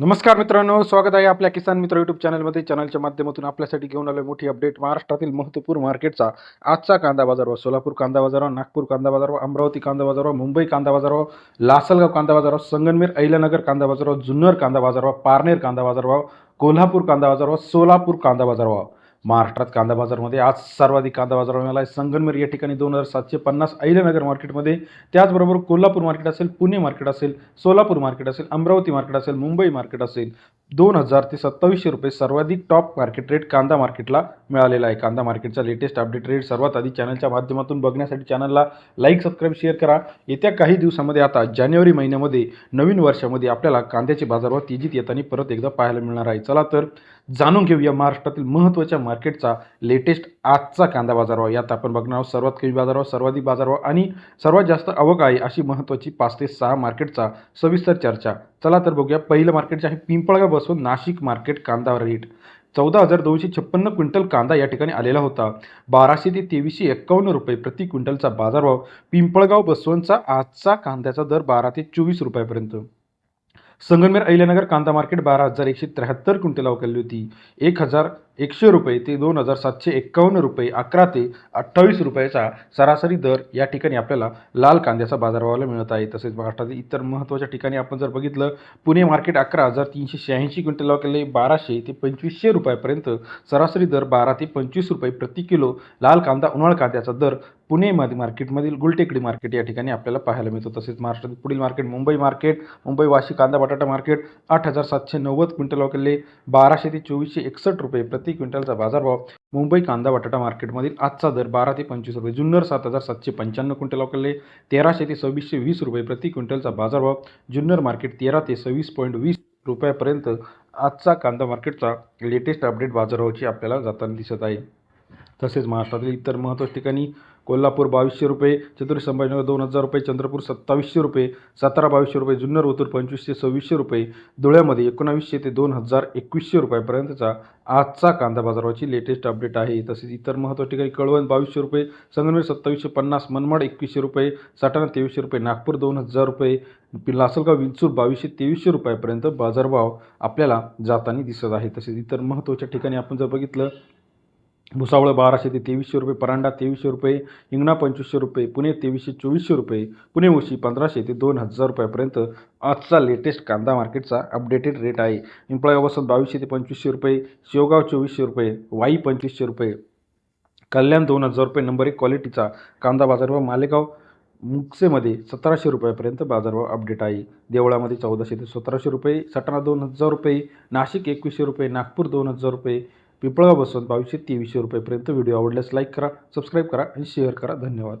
नमस्कार मित्रांनो स्वागत आहे आपल्या किसान मित्र युट्यूब चॅनलमध्ये चॅनलच्या माध्यमातून आपल्यासाठी घेऊन आलो मोठी अपडेट महाराष्ट्रातील महत्त्वपूर्ण मार्केटचा आजचा कांदा बाजार व सोलापूर कांदा बाजार नागपूर कांदा बाजार व अमरावती कांदा बाजार व मुंबई कांदा बाजार व लासलगाव कांदा बाजारभाव संगनमेर अहिल्यानगर कांदा बाजारभाव जुन्नर कांदा बाजार व पारनेर कांदा बाजार व कोल्हापूर कांदा बाजार व सोलापूर कांदा बाजार व महाराष्ट्रात कांदा बाजारमध्ये आज सर्वाधिक कांदा बाजार मिळाला आहे. संगनमेर या ठिकाणी दोन हजार सातशे पन्नास अहिल्यानगर मार्केटमध्ये त्याचबरोबर कोल्हापूर मार्केट असेल पुणे मार्केट असेल सोलापूर मार्केट असेल अमरावती मार्केट असेल मुंबई मार्केट असेल दोन हजार ते सत्तावीसशे रुपये सर्वाधिक टॉप मार्केट रेट कांदा मार्केटला मिळालेला आहे. कांदा मार्केटचा लेटेस्ट अपडेट रेट सर्वात आधी चॅनलच्या माध्यमातून बघण्यासाठी चॅनलला लाईक सबस्क्राईब शेअर करा. येत्या काही दिवसामध्ये आता जानेवारी महिन्यामध्ये नवीन वर्षामध्ये आपल्याला कांद्याचे बाजारभाव तेजीत येताना परत एकदा पाहायला मिळणार आहे. चला तर जाणून घेऊया महाराष्ट्रातील महत्त्वाच्या मार्केटचा लेटेस्ट आजचा कांदा बाजारभाव. यात आपण बघणार आहोत सर्वात कमी बाजारभाव सर्वाधिक बाजारभाव आणि सर्वात जास्त आवक आहे अशी महत्त्वाची पाच ते सहा मार्केटचा सविस्तर चर्चा. चला तर बघूया. पहिलं मार्केट जे आहे पिंपळगाव बसून नाशिक मार्केट कांदा रेट. चौदा हजार दोनशे छप्पन्न क्विंटल कांदा या ठिकाणी आलेला होता. बाराशे ते तेवीसशे एक्कावन्न रुपये प्रति क्विंटलचा बाजारभाव पिंपळगाव बसवनचा आजचा कांद्याचा दर बारा ते चोवीस रुपयापर्यंत. संगमेर अहिल्यानगर कांदा मार्केट बारा हजार एकशे त्र्याहत्तर क्विंटल अवकलली होती. एक हजार एकशे रुपये ते दोन हजार सातशे एक्कावन्न रुपये अकरा ते अठ्ठावीस रुपयाचा सरासरी दर या ठिकाणी आपल्याला लाल कांद्याचा बाजारभावाला मिळत आहे. तसेच महाराष्ट्रातील इतर महत्त्वाच्या ठिकाणी आपण जर बघितलं पुणे मार्केट अकरा हजार तीनशे शहाऐंशी क्विंटल केले बाराशे ते पंचवीसशे रुपयापर्यंत सरासरी दर बारा ते पंचवीस रुपये प्रति किलो लाल कांदा उन्हाळ कांद्याचा दर पुणे मध्ये मार्केटमधील गुलटेकडी मार्केट या ठिकाणी आपल्याला पाहायला मिळतो. तसेच महाराष्ट्रातील पुढील मार्केट मुंबई मार्केट मुंबई वाशी कांदा बटाटा मार्केट आठ हजार सातशे नव्वद क्विंटल केले बाराशे ते चोवीसशे एकसष्ट रुपये प्रति क्विंटलचा बाजारभाव मुंबई कांदा बटाटा मार्केटमधील आजचा दर बारा ते पंचवीस रुपये जुन्नर सात हजार सातशे पंच्याण्णव क्विंटल अवकलले तेराशे ते सव्वीसशे वीस रुपये प्रति क्विंटलचा बाजारभाव जुन्नर मार्केट तेरा ते सव्वीस पॉईंट वीस रुपयापर्यंत आजचा कांदा मार्केटचा लेटेस्ट अपडेट बाजारभावाची आपल्याला जाताना दिसत आहे. तसेच महाराष्ट्रातील इतर महत्त्वाच्या ठिकाणी कोल्हापूर बावीसशे रुपये छत्रपती संभाजीनगर दोन हजार रुपये चंद्रपूर सत्तावीसशे रुपये सातारा बावीसशे रुपये जुन्नर ओतूर पंचवीसशे सव्वीसशे रुपये धुळ्यामध्ये एकोणावीसशे ते दोन हजार एकवीसशे रुपयापर्यंतचा आजचा कांदा बाजाराची लेटेस्ट अपडेट आहे. तसेच इतर महत्त्वाच्या ठिकाणी कळवण बावीसशे रुपये संगमेर सत्तावीसशे पन्नास मनमाड एकवीसशे रुपये साठाणा तेवीसशे रुपये नागपूर दोन हजार रुपये लासलगाव विंचूर बावीसशे तेवीसशे रुपयापर्यंत बाजारभाव आपल्याला जाताना दिसत आहे. तसेच इतर महत्त्वाच्या ठिकाणी आपण जर बघितलं भुसावळ बाराशे ते तेवीसशे रुपये परांडा तेवीसशे रुपये हिंगणा पंचवीसशे रुपये पुणे तेवीसशे चोवीसशे रुपये पुणे उशी पंधराशे ते दोन हजार रुपयापर्यंत आजचा लेटेस्ट कांदा मार्केटचा अपडेटेड रेट आहे. पिंपळगाव वसंत बावीसशे ते पंचवीसशे रुपये शेवगाव चोवीसशे रुपये वाई पंचवीसशे रुपये. कल्याण दोन हजार रुपये नंबर एक क्वालिटीचा कांदा बाजारभाव मालेगाव मुक्सेमध्ये सतराशे रुपयापर्यंत बाजारभाव अपडेट आहे. देवळामध्ये चौदाशे ते सतराशे रुपये सटाणा दोन हजार रुपये नाशिक एकवीसशे रुपये नागपूर दोन हजार रुपये पिंपळगाव बसवंत बावीसशे तेवीसशे रुपयेपर्यंत व्हिडिओ आवडल्यास लाईक करा सबस्क्राईब करा आणि शेअर करा. धन्यवाद.